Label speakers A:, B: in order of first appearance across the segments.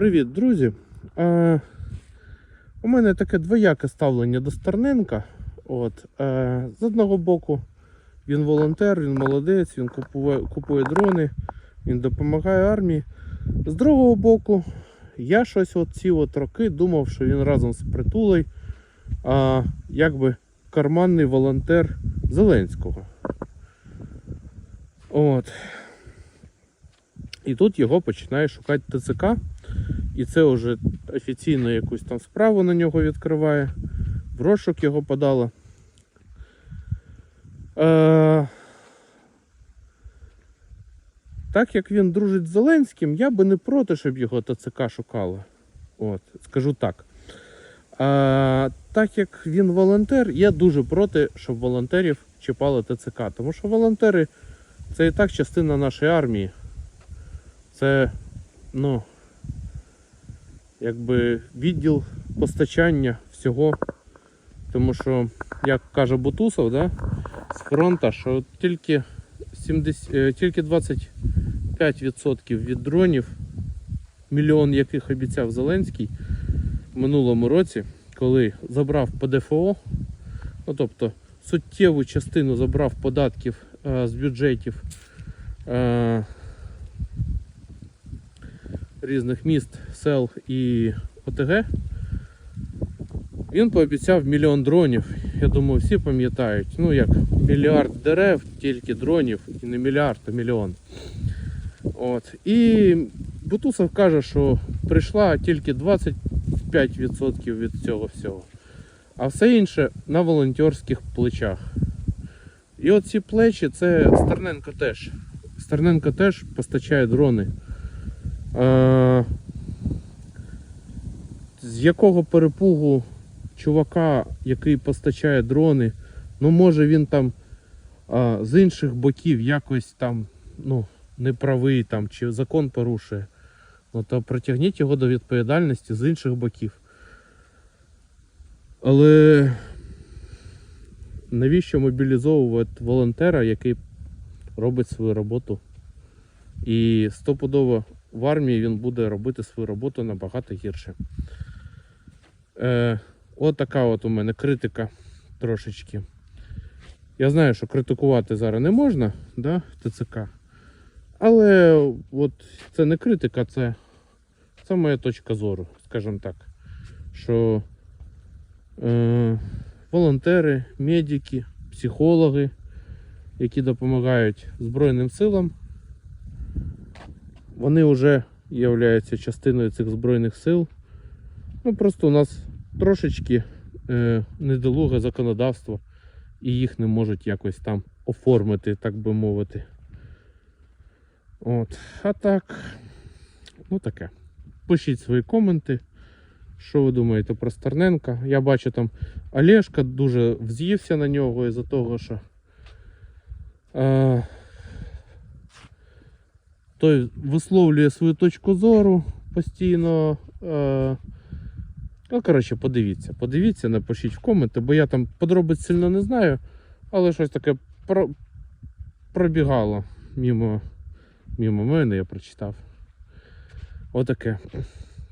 A: Привіт, друзі. Е, у мене таке двояке ставлення до Стерненка. От, е, з одного боку, він волонтер, він молодець, він купує, купує дрони, він допомагає армії. З другого боку, я щось от ці от роки думав, що він разом з притулей, а, якби карманний волонтер Зеленського. От. І тут його починає шукати ТЦК. І це вже офіційно якусь там справу на нього відкриває. В розшук його подала. Е, так як він дружить з Зеленським, я би не проти, щоб його ТЦК шукало. От, скажу так. А, так як він волонтер, я дуже проти, щоб волонтерів чіпали ТЦК. Тому що волонтери це і так частина нашої армії. Це, ну, якби відділ постачання всього. Тому що, як каже Бутусов, да, з фронту, що тільки, 70, е, тільки 25% від дронів, мільйон яких обіцяв Зеленський в минулому році, коли забрав ПДФО, ну тобто суттєву частину забрав податків е, з бюджетів. Е, різних міст, сел і ОТГ. Він пообіцяв мільйон дронів. Я думаю, всі пам'ятають. Ну як мільярд дерев, тільки дронів, і не мільярд, а мільйон. От. І Бутусов каже, що прийшла тільки 25% від цього всього. А все інше на волонтерських плечах. І от ці плечі це Стерненко теж. Стерненко теж постачає дрони. Е, з якого перепугу чувака, який постачає дрони, ну може він там з інших боків якось там ну, неправий там, чи закон порушує, ну то притягніть його до відповідальності з інших боків. Але навіщо мобілізовувати волонтера, який робить свою роботу? І стопудово в армії він буде робити свою роботу набагато гірше. Е, от така от у мене критика трошечки. Я знаю, що критикувати зараз не можна, да, ТЦК. Але от це не критика, це, це моя точка зору, скажімо так. Що е, волонтери, медики, психологи, які допомагають Збройним силам, вони вже являються частиною цих збройних сил. Ну просто у нас трошечки е, недолуге законодавство, і їх не можуть якось там оформити, так би мовити. От. А так, ну таке. Пишіть свої коменти. Що ви думаєте про Стерненка? Я бачу там Олешка дуже вз'ївся на нього із-за того, що. Е, той висловлює свою точку зору постійно. Е, ну, коротше, подивіться. Подивіться, напишіть в коменти, бо я там подробиць сильно не знаю, але щось таке про, пробігало мимо, мимо мене, я прочитав. Отаке.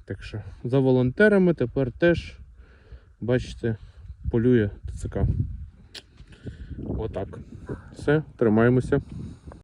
A: Так що, за волонтерами тепер теж, бачите, полює ТЦК. Отак. Все, тримаємося.